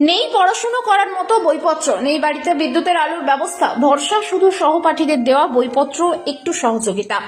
নেই পড়াশুনো করার মতো বইপত্র, নেই বাড়িতে বিদ্যুতের আলোর ব্যবস্থা, ভরসা শুধু সহপাঠীদের দেওয়া বইপত্র, একটু সহযোগিতা।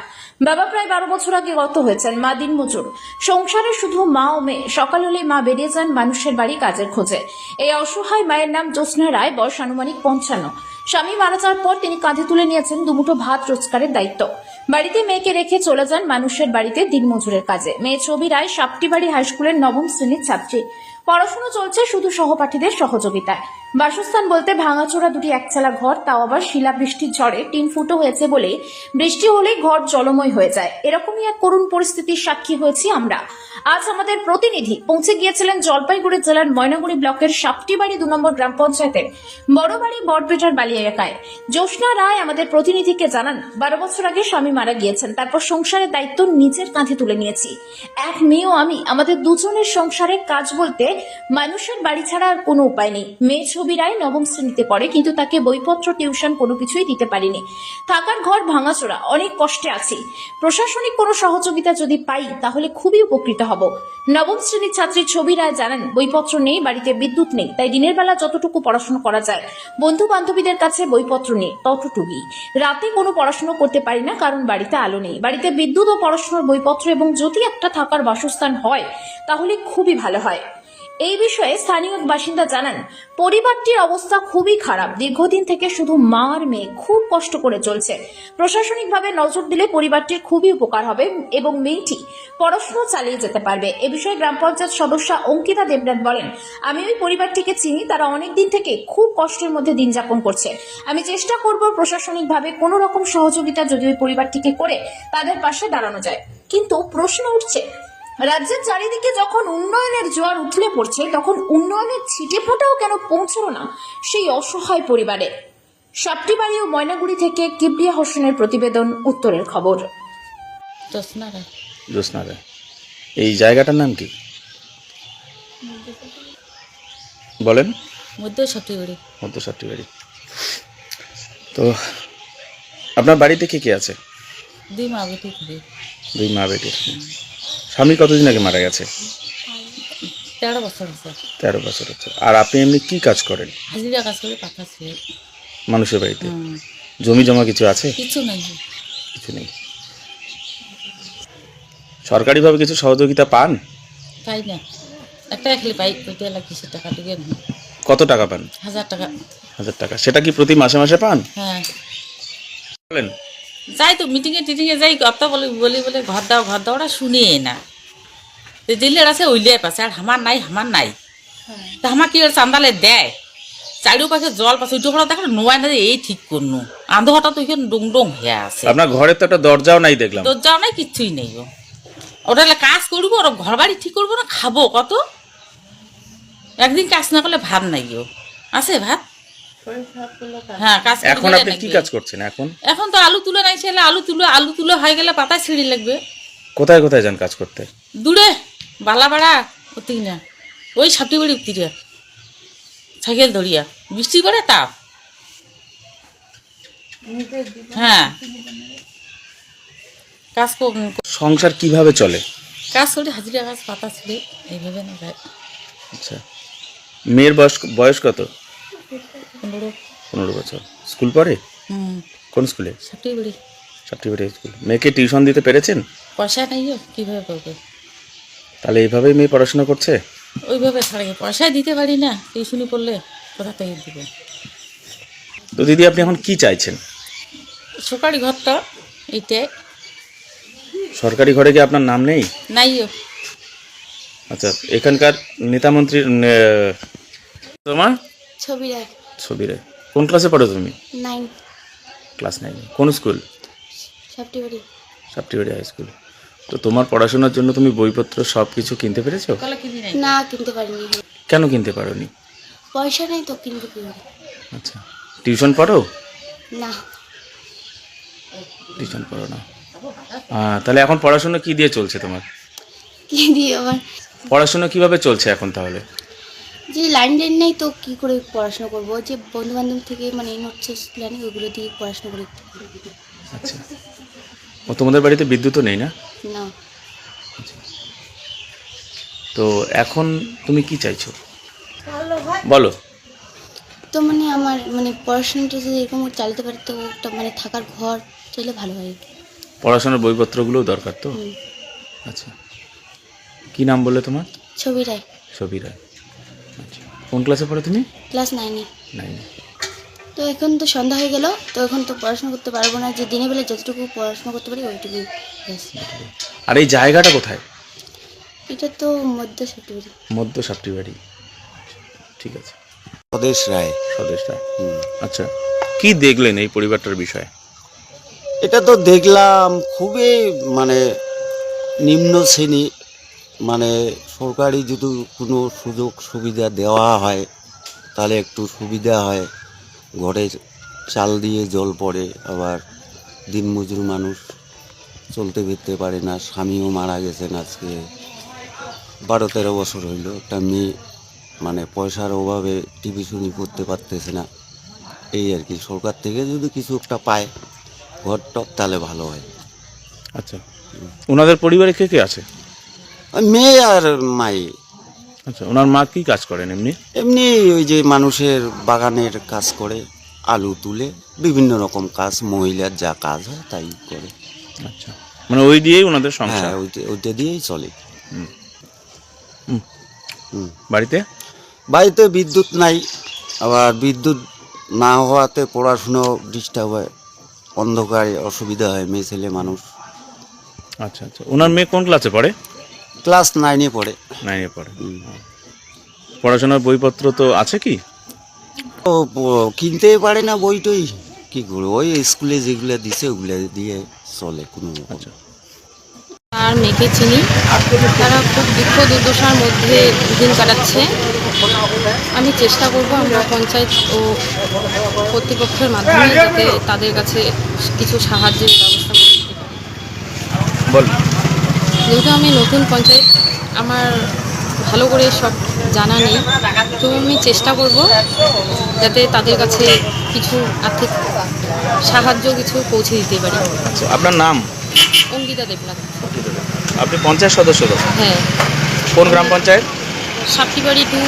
বাবা প্রায় বারো বছর আগে গত হয়েছেন মা দিনমজুর। সংসারে শুধু মা ও মেয়ে, সকাল হলেই মা বেরিয়ে যান মানুষের বাড়ি কাজের খোঁজে। এই অসহায় মায়ের নাম জ্যোৎস্না রায়, বয়স আনুমানিক পঞ্চান্ন। স্বামী মারা যাওয়ার পর তিনি কাঁধে তুলে নিয়েছেন দুমুঠো ভাত রোজগারের দায়িত্ব। বাড়িতে মেয়েকে রেখে চলে যান মানুষের বাড়িতে দিনমজুরের কাজে। মেয়ে ছবি রায় সাপটিবাড়ি হাইস্কুলের নবম শ্রেণির ছাত্রী। পড়াশুনো চলছে শুধু সহপাঠীদের সহযোগিতায়। বাসস্থান বলতে ভাঙাচোরা দুটি একচালা ঘর, তাও আবার শিলাবৃষ্টির ঝড়ে টিন ফুটো হয়েছে বলে বৃষ্টি হলেই ঘর জলময় হয়ে যায়। এরকমই এক করুণ পরিস্থিতির সাক্ষী হয়েছি আমরা। আজ আমাদের প্রতিনিধি পৌঁছে গিয়েছিলেন জলপাইগুড়ি জেলার ময়নাগুড়ি ব্লকের সাপটিবাড়ি দু নম্বর গ্রাম পঞ্চায়েতের বড়বাড়ি বটবেটার বালি এলাকায়। জ্যোৎস্না রায় আমাদের প্রতিনিধিকে জানান, বারো বছর আগে স্বামী মারা গিয়েছেন, তারপর সংসারের দায়িত্ব নিজের কাঁধে তুলে নিয়েছি। এক মেয়েও আমি, আমাদের দুজনের সংসারে কাজ বলতে মানুষের বাড়ি ছাড়া আর কোনো উপায় নেই। মেয়ে ছবি রায় নবম শ্রেণীতে পড়ে, কিন্তু তাকে বইপত্র, টিউশন কোনো কিছুই দিতে পারিনি। থাকার ঘর ভাঙাচোরা, অনেক কষ্টে আছি। প্রশাসনিক কোনো সহযোগিতা যদি পাই, তাহলে খুবই উপকৃত হব। নবম শ্রেণির ছাত্রী ছবি রায় জানান, বইপত্র নেই, বাড়িতে বিদ্যুৎ নেই, তাই দিনের বেলা যতটুকু পড়াশোনা করা যায় বন্ধু বান্ধবীদের কাছে বইপত্র নেই, ততটুকুই। রাতে কোনো পড়াশোনা করতে পারি না, কারণ বাড়িতে আলো নেই। বাড়িতে বিদ্যুৎ ও পড়াশোনার বইপত্র এবং যদি একটা থাকার বাসস্থান হয়, তাহলে খুবই ভালো হয়। এই বিষয়ে স্থানীয় বাসিন্দা জানান, পরিবারটির অবস্থা খুবই খারাপ। দীর্ঘদিন থেকে শুধু মা আর মেয়ে খুব কষ্ট করে চলছে। প্রশাসনিকভাবে নজর দিলে পরিবারটির খুবই উপকার হবে এবং মেয়েটি পড়াশুনো চালিয়ে যেতে পারবে। এ বিষয়ে গ্রাম পঞ্চায়েত সদস্য অঙ্কিতা দেবনাথ বলেন, আমি ওই পরিবারটিকে চিনি, তারা অনেক দিন থেকে খুব কষ্টের মধ্যে দিন যাপন করছে। আমি চেষ্টা করব প্রশাসনিকভাবে কোনো রকম সহযোগিতা যদি ওই পরিবারটিকে করে তাদের পাশে দাঁড়ানো যায়। কিন্তু প্রশ্ন উঠছে রাজ্যের চারিদিকে যখন উন্নয়নের জোয়ার উঠলে পড়ছে তখন উন্নয়নের ছিটে ফোটাও কেন পৌঁছলো না সেই অসহায় পরিবারে? সাপটিবাড়ি ও ময়নাগুড়ি থেকে কিবরিয়া হোসেনের প্রতিবেদন উত্তরের খবর। এই জায়গাটার নাম কি? বলেন। মধ্য সপ্তিগুড়ি মধ্য সাতটি তো আপনার বাড়িতে কে কে আছে? দুই মা বেটি দুই মা বেটি স্বামী কতদিন আগে মারা গেছে? তেরো বছর আছে তেরো বছর হচ্ছে। আর আপনি এমনি কি কাজ করেন? হাজিরা কাজ করে পাতা ছিল। মানুষের বাড়িতে? জমি জমা কিছু আছে? কিছু নাই। কিছু নেই। সরকারিভাবে কিছু সহযোগিতা পান? পাই না। একটা খেলে পাই ওইটা এলা কিসের টাকা ঢুকে কত টাকা পান? হাজার টাকা। হাজার টাকা। সেটা কি প্রতি মাসে মাসে পান? হ্যাঁ। বলেন। যাই তো মিটিংয়ে টিটিংয়ে যাই কথা বলে বলি বলে ঘর দাও ঘর দাও ওরা শুনে না। তো দিল্লের আছে ওইলিয়াই পাশে আর আমার নাই আমার নাই। তা আমার কি চান্দালে দেয়? চারিও পাশে জল পাশে ওইটা করে দেখো নোয়াই না যে এই ঠিক করনু। আন্ধঘরটা তো ওইখানে ডং ডং হয়ে আছে। আপনার ঘরে তো একটা দরজাও নাই দেখলাম। তোর যাও নাই কিচ্ছুই নেই গো। ওটা হলে কাজ করব ওর ঘর বাড়ি ঠিক করব না খাব কত? একদিন কাজ না করলে ভাত নাই গো। আছে ভাত? হ্যাঁ কাজ এখন আপনি কি কাজ করছেন এখন? এখন তো আলু তুলে নাই ছেলে আলু তুলে আলু তুলে হয়ে গেলে পাতায় ছিঁড়ি লাগবে। কোথায় কোথায় যান কাজ করতে? দূরে না ওই সাপটি বাড়ি উত্তিরিয়া সাইকেল ধরিয়া বৃষ্টি তাপ হ্যাঁ। কাজ সংসার কীভাবে চলে? কাজ করে হাজিরা কাজ পাতা ছিঁড়ে এইভাবে না আচ্ছা। মেয়ের বয়স বয়স কত? পনেরো। পনেরো বছর। স্কুল পড়ে? হুম। কোন স্কুলে? সাপটি বাড়ি। স্কুল। মেয়েকে টিউশন দিতে পেরেছেন? পয়সা নাই কীভাবে করবে তাহলে এইভাবেই মেয়ে পড়াশোনা করছে? ওইভাবে ছাড়ে পয়সাই দিতে পারি না। টিউশনি করলে কোথা থেকে দিব? তো দিদি আপনি এখন কি চাইছেন? সরকারি ঘরটা এইটাই। সরকারি ঘরে কি আপনার নাম নেই? নাই আচ্ছা এখানকার নেতামন্ত্রীর তোমার? ছবি রাখ। ছবি রে কোন ক্লাসে পড়ো তুমি? নাইন ক্লাস নাইন কোন স্কুল? সবটি বাড়ি সাপ্টিবাড়ি হাই স্কুল তো তোমার পড়াশোনার জন্য তুমি বইপত্র সব কিছু কিনতে পেরেছ? কলা না কিনতে পারিনি। কেন কিনতে পারোনি? পয়সা নেই তো কিনবো কি করে? আচ্ছা। টিউশন পড়ো? না। টিউশন পড়ো না। তাহলে এখন পড়াশোনা কি দিয়ে চলছে তোমার? কি দিয়ে আমার পড়াশোনা কীভাবে চলছে এখন তাহলে? যে লাইন লাইন নেই তো কি করে পড়াশোনা করব? যে বন্ধু বান্ধব থেকে মানে নোটস জানি ওগুলো দিয়ে পড়াশোনা করে। আচ্ছা। ও তোমাদের বাড়িতে বিদ্যুৎও নেই না? না। তো এখন তুমি কি চাইছো? বলো। তো মানে আমার মানে পড়াশোনাটা যদি এরকম চালাতে পারে তো একটা মানে থাকার ঘর চাইলে ভালো হয়। পড়াশোনার বইপত্রগুলোও দরকার তো? আচ্ছা। কি নাম বললে তোমার? ছবি রায়। আচ্ছা কোন ক্লাসে পড়ো তুমি? ক্লাস নাইনে নাইনে তো এখন তো সন্ধ্যা হয়ে গেল তো এখন তো পড়াশোনা করতে পারব না যে দিনের বেলা যতটুকু পড়াশোনা করতে পারি ওইটুকু আর এই জায়গাটা কোথায়? এটা তো মধ্য সেপ্টেম্বর মধ্য সাপটি বাড়ি ঠিক আছে। স্বদেশ রায়। স্বদেশ রায়। হুম। আচ্ছা কি দেখলেন এই পরিবারটার বিষয়ে? এটা তো দেখলাম খুবই মানে নিম্ন শ্রেণি মানে সরকারি যদি কোনো সুযোগ সুবিধা দেওয়া হয়, তাহলে একটু সুবিধা হয়। ঘরে চাল দিয়ে জল পড়ে, আবার দিনমজুর মানুষ চলতে ফিরতে পারে না, স্বামীও মারা গেছেন আজকে। বারো তেরো বছর হইল, একটা মেয়ে মানে পয়সার অভাবে টিভি শুনি করতে পারতেছে না। এই আর কি, সরকার থেকে যদি কিছু একটা পায় ঘর টপ তাহলে ভালো হয়। আচ্ছা। ওনাদের পরিবারে কে কে আছে? মেয়ে আর মাই। আচ্ছা ওনার মা কি কাজ করেন এমনি? এমনি ওই যে মানুষের বাগানের কাজ করে আলু তুলে বিভিন্ন রকম কাজ মহিলার যা কাজ হয় তাই করে। আচ্ছা মানে ওই দিয়েই ওনাদের সংসার? হ্যাঁ ওইটা ওইটা দিয়েই চলে। হুম। হুম। বাড়িতে? বাড়িতে বিদ্যুৎ নাই আবার বিদ্যুৎ না হওয়াতে পড়াশুনো ডিস্টার্ব হয় অন্ধকারে অসুবিধা হয় মেয়ে ছেলে মানুষ। আচ্ছা আচ্ছা। ওনার মেয়ে কোন ক্লাসে পড়ে? ক্লাস নাইনে পড়ে। নাইনে পড়ে পড়াশোনার বইপত্র তো আছে কি? ও কিনতে পারে না বই টই কি করব ওই স্কুলে যেগুলো দিছে ওগুলো দিয়ে চলে কোনো আচ্ছা। আর মেয়েকে চিনি। তারা খুব দুঃখ দুর্দশার মধ্যে দিন কাটাচ্ছে। আমি চেষ্টা করব আমরা পঞ্চায়েত ও কর্তৃপক্ষের মাধ্যমে যাতে তাদের কাছে কিছু সাহায্যের ব্যবস্থা করতে পারি। বল। যেহেতু আমি নতুন পঞ্চায়েত আমার ভালো করে সব জানা নেই। তো আমি চেষ্টা করব যাতে তাদের কাছে কিছু আর্থিক সাহায্য কিছু পৌঁছে দিতে পারি। আচ্ছা আপনার নাম? অঙ্কিতা দেবনাথ। আপনি পঞ্চায়েত সদস্য হ্যাঁ। কোন গ্রাম পঞ্চায়েত? সাপটিবাড়ি টু।